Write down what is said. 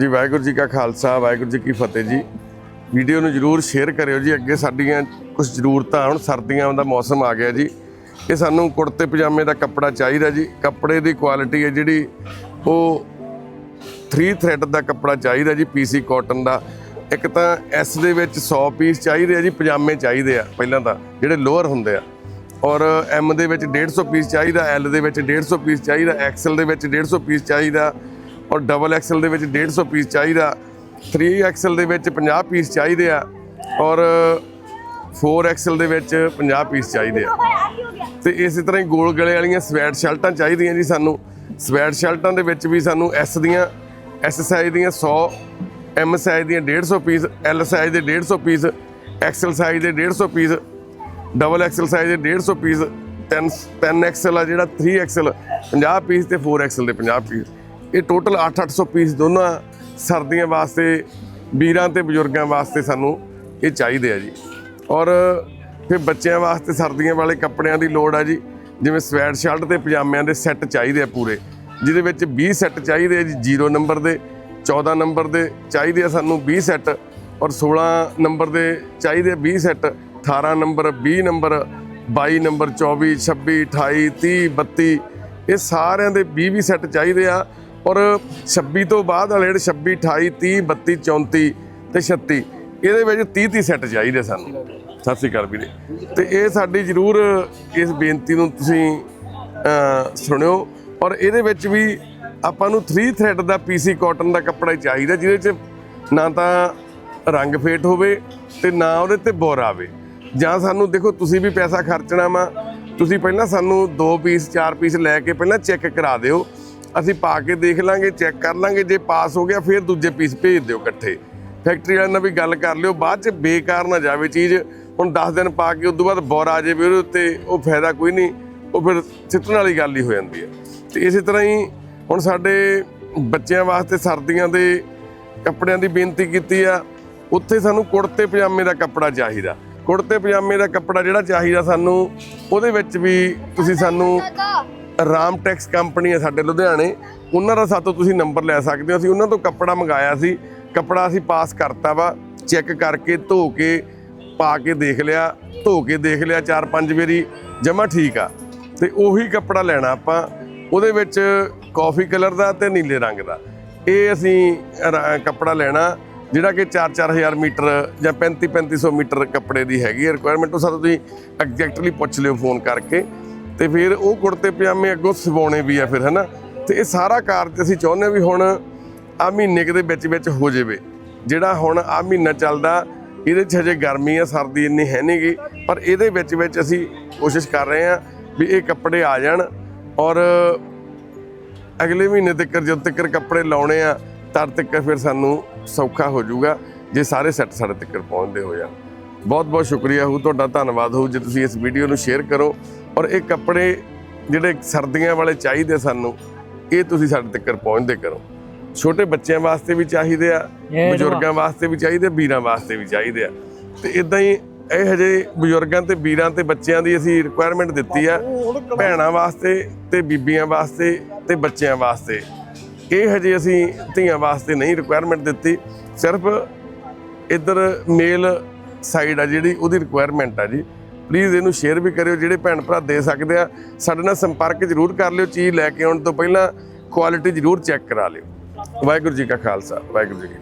ਜੀ ਵਾਹਿਗੁਰੂ ਜੀ ਕਾ ਖਾਲਸਾ, ਵਾਹਿਗੁਰੂ ਜੀ ਕੀ ਫਤਿਹ ਜੀ। ਵੀਡੀਓ ਨੂੰ ਜਰੂਰ ਸ਼ੇਅਰ ਕਰਿਓ ਜੀ, ਅੱਗੇ ਸਾਡੀਆਂ ਕੁਝ ਜ਼ਰੂਰਤਾਂ ਹੁਣ ਸਰਦੀਆਂ ਦਾ ਮੌਸਮ ਆ ਗਿਆ ਜੀ। ਇਹ ਸਾਨੂੰ ਕੁੜਤੇ ਪਜਾਮੇ ਦਾ ਕੱਪੜਾ ਚਾਹੀਦਾ ਜੀ। ਕੱਪੜੇ ਦੀ ਕੁਆਲਿਟੀ ਹੈ ਜਿਹੜੀ, ਉਹ 3 ਥ੍ਰੈਡ ਦਾ ਕੱਪੜਾ ਚਾਹੀਦਾ ਜੀ ਪੀਸੀ ਕਾਟਨ ਦਾ। ਇੱਕ ਤਾਂ ਐਸ ਦੇ ਵਿੱਚ 100 ਪੀਸ ਚਾਹੀਦੇ ਆ ਜੀ, ਪਜਾਮੇ ਚਾਹੀਦੇ ਆ ਪਹਿਲਾਂ ਤਾਂ, ਜਿਹੜੇ ਲੋਅਰ ਹੁੰਦੇ ਆ। ਔਰ ਐਮ ਦੇ ਵਿੱਚ 150 ਪੀਸ ਚਾਹੀਦਾ ਐਲ ਦੇ ਵਿੱਚ 150 ਪੀਸ ਚਾਹੀਦਾ ਐਕਸਲ ਦੇ ਵਿੱਚ 150 ਪੀਸ ਚਾਹੀਦਾ। ਔਰ ਡਬਲ ਐਕਸਲ ਦੇ ਵਿੱਚ 150 ਪੀਸ ਚਾਹੀਦਾ 3 ਐਕਸਲ ਦੇ ਵਿੱਚ 50 ਪੀਸ ਚਾਹੀਦੇ ਆ, ਔਰ 4 ਐਕਸਲ ਦੇ ਵਿੱਚ 50 ਪੀਸ ਚਾਹੀਦੇ ਆ। ਤੇ ਇਸੇ ਤਰ੍ਹਾਂ ਹੀ ਗੋਲ ਗਲੇ ਵਾਲੀਆਂ ਸਵੈਟ ਸ਼ਰਟਾਂ ਚਾਹੀਦੀਆਂ ਜੀ ਸਾਨੂੰ। ਸਵੈਟ ਸ਼ਰਟਾਂ ਦੇ ਵਿੱਚ ਵੀ ਸਾਨੂੰ ਐਸ ਦੀਆਂ ਐਸ ਸਾਈਜ਼ ਦੀਆਂ 100 ਐਮ ਸਾਈਜ਼ ਦੀਆਂ 150 ਪੀਸ ਐਲ ਸਾਈਜ਼ ਦੇ 150 ਪੀਸ ਐਕਸਲ ਸਾਈਜ਼ ਦੇ 150 ਪੀਸ ਡਬਲ ਐਕਸਲ ਸਾਈਜ਼ ਦੇ 150 ਪੀਸ 10 10 ਐਕਸਲ ਆ ਜਿਹੜਾ 3 ਐਕਸਲ 50 ਪੀਸ ਤੇ 4 ਐਕਸਲ ਦੇ 50 ਪੀਸ ਇਹ ਟੋਟਲ 8-800 ਪੀਸ ਦੋਨਾਂ ਸਰਦੀਆਂ ਵਾਸਤੇ, ਵੀਰਾਂ ਤੇ ਬਜ਼ੁਰਗਾਂ ਵਾਸਤੇ ਸਾਨੂੰ ਇਹ ਚਾਹੀਦੇ ਆ ਜੀ। ਔਰ ਫਿਰ ਬੱਚਿਆਂ ਵਾਸਤੇ ਸਰਦੀਆਂ ਵਾਲੇ ਕੱਪੜਿਆਂ ਦੀ ਲੋੜ ਆ ਜੀ। ਜਿਵੇਂ ਸਵੈਟ ਸ਼ਰਟ ਤੇ ਪਜਾਮਿਆਂ ਦੇ ਸੈੱਟ ਚਾਹੀਦੇ ਆ ਪੂਰੇ। ਜਿਹਦੇ ਵਿੱਚ 20 ਸੈੱਟ ਚਾਹੀਦੇ ਆ ਜੀ 0 ਨੰਬਰ ਦੇ 14 ਨੰਬਰ ਦੇ ਚਾਹੀਦੇ ਆ ਸਾਨੂੰ 20 ਸੈੱਟ। ਔਰ 16 ਨੰਬਰ ਦੇ ਚਾਹੀਦੇ ਆ 20 ਸੈੱਟ। 18 ਨੰਬਰ 20 ਨੰਬਰ 22 ਨੰਬਰ 24 26 28 30 32 ਇਹ ਸਾਰਿਆਂ ਦੇ 20 20 ਸੈੱਟ ਚਾਹੀਦੇ ਆ। ਔਰ 26 ਤੋਂ ਬਾਅਦ ਵਾਲੇ ਜਿਹੜੇ 26 28 30 32 34 ਤੇ 36 ਇਹਦੇ ਵਿੱਚ 30 30 ਸੈੱਟ ਚਾਹੀਦੇ ਸਾਨੂੰ। ਸਤਿ ਸ਼੍ਰੀ ਅਕਾਲ ਵੀਰੇ। ਤੇ ਇਹ ਸਾਡੀ ਜ਼ਰੂਰ ਇਸ ਬੇਨਤੀ ਨੂੰ ਤੁਸੀਂ ਸੁਣਿਓ। ਔਰ ਇਹਦੇ ਵਿੱਚ ਵੀ ਆਪਾਂ ਨੂੰ 3 ਥ੍ਰੈਡ ਦਾ ਪੀਸੀ ਕਾਟਨ ਦਾ ਕੱਪੜਾ ਚਾਹੀਦਾ, ਜਿਹਦੇ 'ਚ ਨਾ ਤਾਂ ਰੰਗ ਫੇਟ ਹੋਵੇ ਤੇ ਨਾ ਉਹਦੇ ਤੇ ਬੋਰ ਆਵੇ। ਜਾਂ ਸਾਨੂੰ ਦੇਖੋ, ਤੁਸੀਂ ਵੀ ਪੈਸਾ ਖਰਚਣਾ ਵਾ, ਤੁਸੀਂ ਪਹਿਲਾਂ ਸਾਨੂੰ 2 ਪੀਸ 4 ਪੀਸ ਲੈ ਕੇ ਪਹਿਲਾਂ ਚੈੱਕ ਕਰਾ ਦਿਓ। ਅਸੀਂ ਪਾ ਕੇ ਦੇਖ ਲਾਂਗੇ, ਚੈੱਕ ਕਰ ਲਾਂਗੇ, ਜੇ ਪਾਸ ਹੋ ਗਿਆ ਫਿਰ ਦੂਜੇ ਪੀਸ ਭੇਜ ਦਿਓ ਇਕੱਠੇ। ਫੈਕਟਰੀ ਵਾਲਿਆਂ ਨਾਲ ਵੀ ਗੱਲ ਕਰ ਲਿਓ, ਬਾਅਦ ਚ ਬੇਕਾਰ ਨਾ ਜਾਵੇ ਚੀਜ਼। ਹੁਣ 10 ਦਿਨ ਪਾ ਕੇ ਉਸ ਤੋਂ ਬਾਅਦ ਬੋਰ ਆ ਜਾਵੇ ਉਹਦੇ ਉੱਤੇ, ਉਹ ਫਾਇਦਾ ਕੋਈ ਨਹੀਂ, ਉਹ ਫਿਰ ਸਿੱਟਣ ਵਾਲੀ ਗੱਲ ਹੀ ਹੋ ਜਾਂਦੀ ਹੈ। ਤੇ ਇਸੇ ਤਰ੍ਹਾਂ ਹੀ ਹੁਣ ਸਾਡੇ ਬੱਚਿਆਂ ਵਾਸਤੇ ਸਰਦੀਆਂ ਦੇ ਕੱਪੜਿਆਂ ਦੀ ਬੇਨਤੀ ਕੀਤੀ ਆ, ਉੱਥੇ ਸਾਨੂੰ ਕੁੜਤੇ ਪਜਾਮੇ ਦਾ ਕੱਪੜਾ ਚਾਹੀਦਾ। ਕੁੜਤੇ ਪਜਾਮੇ ਦਾ ਕੱਪੜਾ ਜਿਹੜਾ ਚਾਹੀਦਾ ਸਾਨੂੰ, ਉਹਦੇ ਵਿੱਚ ਵੀ ਤੁਸੀਂ ਸਾਨੂੰ ਰਾਮ ਟੈਕਸ ਕੰਪਨੀ ਹੈ ਸਾਡੇ ਲੁਧਿਆਣੇ, ਉਹਨਾਂ ਦਾ ਸਾਤੋਂ ਤੁਸੀਂ ਨੰਬਰ ਲੈ ਸਕਦੇ ਹੋ। ਅਸੀਂ ਉਹਨਾਂ ਤੋਂ ਕੱਪੜਾ ਮੰਗਾਇਆ ਸੀ। ਕੱਪੜਾ ਅਸੀਂ ਪਾਸ ਕਰਤਾ ਵਾ। ਚੈੱਕ ਕਰਕੇ ਧੋ ਕੇ, ਪਾ ਕੇ ਦੇਖ ਲਿਆ। ਧੋ ਕੇ ਦੇਖ ਲਿਆ ਚਾਰ ਪੰਜ ਵਾਰੀ, ਜਮਾ ਠੀਕ ਆ। ਤੇ ਉਹੀ ਕੱਪੜਾ ਲੈਣਾ ਆਪਾਂ। ਉਹਦੇ ਵਿੱਚ ਕਾਫੀ ਕਲਰ ਦਾ ਤੇ ਨੀਲੇ ਰੰਗ ਦਾ। ਇਹ ਅਸੀਂ ਕੱਪੜਾ ਲੈਣਾ, ਜਿਹੜਾ ਕਿ 4-4000 ਮੀਟਰ ਜਾਂ 35-3500 ਮੀਟਰ ਕੱਪੜੇ ਦੀ ਹੈਗੀ ਰਿਕੁਆਇਰਮੈਂਟ ਉਹ ਸਾਰਾ ਤੁਸੀਂ ਐਗਜ਼ੈਕਟਲੀ ਪੁੱਛ ਲਿਓ ਫੋਨ ਕਰਕੇ। ਤੇ ਫਿਰ ਉਹ ਕੁੜਤੇ ਪਜਾਮੇ ਅੱਗੋਂ ਸਵਾਉਣੇ ਵੀ ਆ ਫਿਰ, ਹਨਾ? ਤੇ ਇਹ ਸਾਰਾ ਕਾਰਜ ਅਸੀਂ ਚਾਹੁੰਦੇ ਹਾਂ ਵੀ ਹੁਣ ਆ ਮਹੀਨੇ ਦੇ ਵਿੱਚ ਵਿੱਚ ਹੋ ਜਾਵੇ। ਜਿਹੜਾ ਹੁਣ ਆ ਮਹੀਨਾ ਚੱਲਦਾ, ਇਹਦੇ 'ਚ ਹਜੇ ਗਰਮੀ ਆ, ਸਰਦੀ ਇੰਨੀ ਹੈ ਨਹੀਂਗੀ ਪਰ ਇਹਦੇ ਵਿੱਚ ਵਿੱਚ ਅਸੀਂ ਕੋਸ਼ਿਸ਼ ਕਰ ਰਹੇ ਹਾਂ ਵੀ ਇਹ ਕੱਪੜੇ ਆ ਜਾਣ ਔਰ ਅਗਲੇ ਮਹੀਨੇ ਤੱਕ, ਜਦ ਤੱਕ ਕੱਪੜੇ ਲਾਉਣੇ ਆ, ਤਦ ਤੱਕ ਫਿਰ ਸਾਨੂੰ ਸੌਖਾ ਹੋ ਜਾਊਗਾ, ਜੇ ਸਾਰੇ ਸੈੱਟ ਸਾਡੇ ਤੱਕ ਪਹੁੰਚਦੇ ਹੋ ਜਾਣ ਬਹੁਤ ਬਹੁਤ ਸ਼ੁਕਰੀਆ ਹੋ ਤੁਹਾਡਾ ਧੰਨਵਾਦ ਹੋ ਜੇ ਤੁਸੀਂ ਇਸ ਵੀਡੀਓ ਨੂੰ ਸ਼ੇਅਰ ਕਰੋ ਔਰ ਇਹ ਕੱਪੜੇ ਜਿਹੜੇ ਸਰਦੀਆਂ ਵਾਲੇ ਚਾਹੀਦੇ ਸਾਨੂੰ ਇਹ ਤੁਸੀਂ ਸਾਡੇ ਤੱਕ ਪਹੁੰਚਦੇ ਕਰੋ। ਛੋਟੇ ਬੱਚਿਆਂ ਵਾਸਤੇ ਵੀ ਚਾਹੀਦੇ ਆ ਬਜ਼ੁਰਗਾਂ ਵਾਸਤੇ ਵੀ ਚਾਹੀਦੇ ਵੀਰਾਂ ਵਾਸਤੇ ਵੀ ਚਾਹੀਦੇ ਆ। ਤੇ ਇਦਾਂ ਹੀ ਇਹ ਹਜੇ ਬਜ਼ੁਰਗਾਂ ਤੇ ਵੀਰਾਂ ਤੇ ਬੱਚਿਆਂ ਦੀ ਅਸੀਂ ਰਿਕੁਆਇਰਮੈਂਟ ਦਿੱਤੀ ਆ ਭੈਣਾਂ ਵਾਸਤੇ ਤੇ ਬੀਬੀਆਂ ਵਾਸਤੇ ਤੇ ਬੱਚਿਆਂ ਵਾਸਤੇ। ਇਹ ਹਜੇ ਅਸੀਂ ਧੀਆਂ ਵਾਸਤੇ ਨਹੀਂ ਰਿਕੁਆਇਰਮੈਂਟ ਦਿੱਤੀ ਸਿਰਫ ਇੱਧਰ ਮੇਲ ਸਾਈਡ ਆ ਜਿਹੜੀ ਉਹਦੀ ਰਿਕੁਆਇਰਮੈਂਟ ਆ ਜੀ। ਪਲੀਜ਼ ਇਹਨੂੰ ਸ਼ੇਅਰ ਵੀ ਕਰਿਓ, ਜਿਹੜੇ ਭੈਣ ਭਰਾ ਦੇ ਸਕਦੇ ਆ, ਸਾਡੇ ਨਾਲ ਸੰਪਰਕ ਜ਼ਰੂਰ ਕਰ ਲਿਓ, ਚੀਜ਼ ਲੈ ਕੇ ਆਉਣ ਤੋਂ ਪਹਿਲਾਂ ਕੁਆਲਿਟੀ ਜ਼ਰੂਰ ਚੈੱਕ ਕਰਾ ਲਿਓ। ਵਾਹਿਗੁਰੂ ਜੀ ਕਾ ਖਾਲਸਾ, ਵਾਹਿਗੁਰੂ ਜੀ